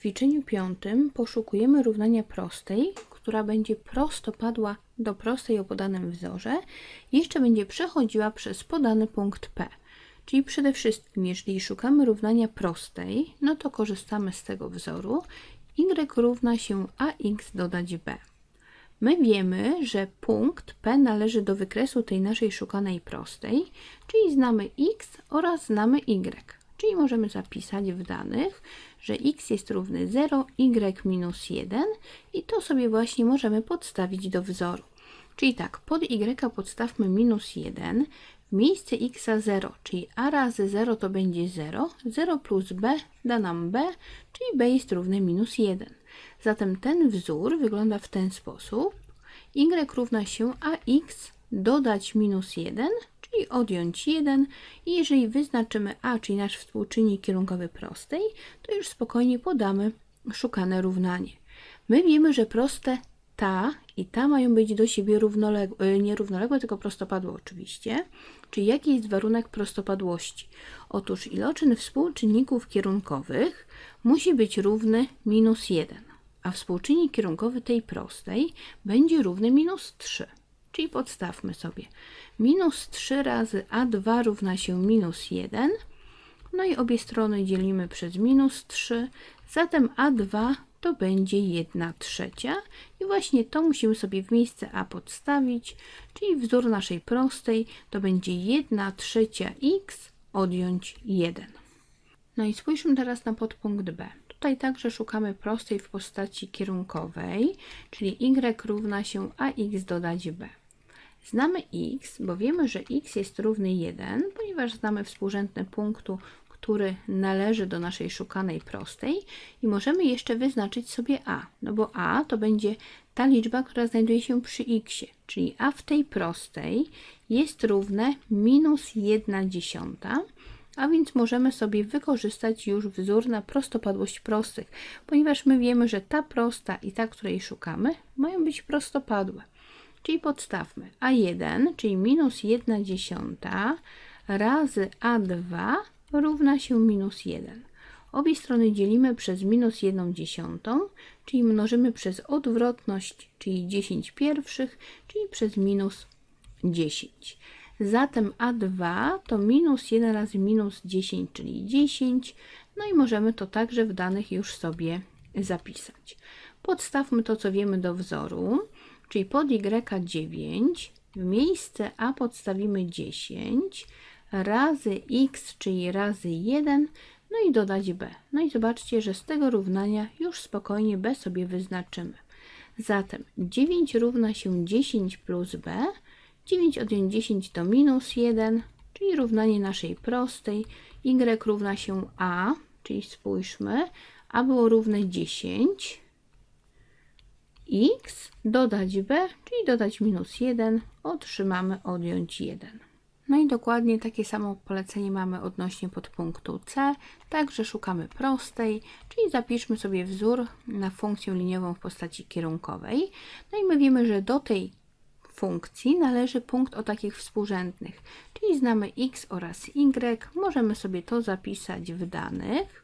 ćwiczeniu piątym poszukujemy równania prostej, która będzie prostopadła do prostej o podanym wzorze jeszcze będzie przechodziła przez podany punkt P. Czyli przede wszystkim, jeżeli szukamy równania prostej, no to korzystamy z tego wzoru. y równa się ax dodać b. My wiemy, że punkt P należy do wykresu tej naszej szukanej prostej, czyli znamy x oraz znamy y. Czyli możemy zapisać w danych, że x jest równy 0, y minus 1 i to sobie właśnie możemy podstawić do wzoru. Czyli tak, pod y podstawmy minus 1, w miejsce x 0, czyli a razy 0 to będzie 0, 0 plus b da nam b, czyli b jest równe minus 1. Zatem ten wzór wygląda w ten sposób. y równa się ax dodać minus 1, czyli odjąć 1 i jeżeli wyznaczymy a, czyli nasz współczynnik kierunkowy prostej, to już spokojnie podamy szukane równanie. My wiemy, że proste ta i ta mają być do siebie równoległe, równoległe, tylko prostopadłe oczywiście. Czyli jaki jest warunek prostopadłości? Otóż iloczyn współczynników kierunkowych musi być równy minus 1, a współczynnik kierunkowy tej prostej będzie równy minus 3. Czyli podstawmy sobie. Minus 3 razy a2 równa się minus 1. No i obie strony dzielimy przez minus 3. Zatem a2 to będzie 1 trzecia. I właśnie to musimy sobie w miejsce a podstawić. Czyli wzór naszej prostej to będzie 1 trzecia x odjąć 1. No i spójrzmy teraz na podpunkt B. Tutaj także szukamy prostej w postaci kierunkowej, czyli y równa się ax dodać b. Znamy x, bo wiemy, że x jest równy 1, ponieważ znamy współrzędne punktu, który należy do naszej szukanej prostej i możemy jeszcze wyznaczyć sobie a, no bo a to będzie ta liczba, która znajduje się przy x, czyli a w tej prostej jest równe minus 1 dziesiąta, a więc możemy sobie wykorzystać już wzór na prostopadłość prostych, ponieważ my wiemy, że ta prosta i ta, której szukamy, mają być prostopadłe. Czyli podstawmy a1, czyli minus 1 dziesiąta razy a2 równa się minus 1. Obie strony dzielimy przez minus 1 dziesiątą, czyli mnożymy przez odwrotność, czyli 10 pierwszych, czyli przez minus 10. Zatem a2 to minus 1 razy minus 10, czyli 10. No i możemy to także w danych już sobie zapisać. Podstawmy to, co wiemy do wzoru czyli pod y9 w miejsce a podstawimy 10 razy x, czyli razy 1, no i dodać b. No i zobaczcie, że z tego równania już spokojnie b sobie wyznaczymy. Zatem 9 równa się 10 plus b, 9 odjąć 10 to minus 1, czyli równanie naszej prostej, y równa się a, czyli spójrzmy, a było równe 10, x dodać b, czyli dodać minus 1, otrzymamy odjąć 1. No i dokładnie takie samo polecenie mamy odnośnie podpunktu C, także szukamy prostej, czyli zapiszmy sobie wzór na funkcję liniową w postaci kierunkowej. No i my wiemy, że do tej funkcji należy punkt o takich współrzędnych, czyli znamy x oraz y, możemy sobie to zapisać w danych.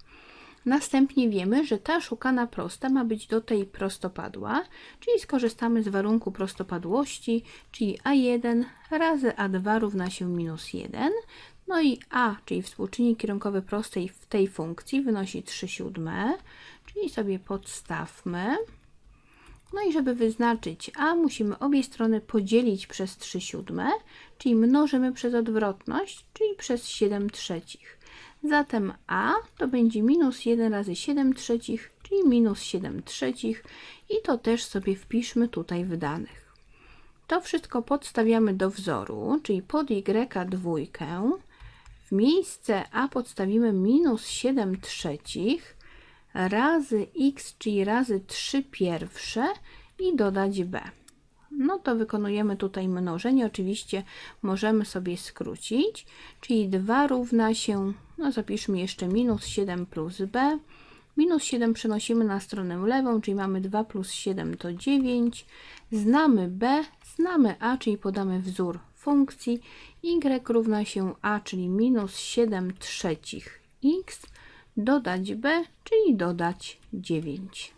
Następnie wiemy, że ta szukana prosta ma być do tej prostopadła, czyli skorzystamy z warunku prostopadłości, czyli a1 razy a2 równa się minus 1. No i a, czyli współczynnik kierunkowy prostej w tej funkcji wynosi 3 siódme, czyli sobie podstawmy. No i żeby wyznaczyć a, musimy obie strony podzielić przez 3 siódme, czyli mnożymy przez odwrotność, czyli przez 7 trzecich. Zatem a to będzie minus 1 razy 7 trzecich, czyli minus 7 trzecich i to też sobie wpiszmy tutaj w danych. To wszystko podstawiamy do wzoru, czyli pod y dwójkę. W miejsce a podstawimy minus 7 trzecich razy x, czyli razy 3 pierwsze i dodać b no to wykonujemy tutaj mnożenie. Oczywiście możemy sobie skrócić, czyli 2 równa się, no zapiszmy jeszcze minus 7 plus b. Minus 7 przenosimy na stronę lewą, czyli mamy 2 plus 7 to 9. Znamy b, znamy a, czyli podamy wzór funkcji. y równa się a, czyli minus 7 trzecich x, dodać b, czyli dodać 9.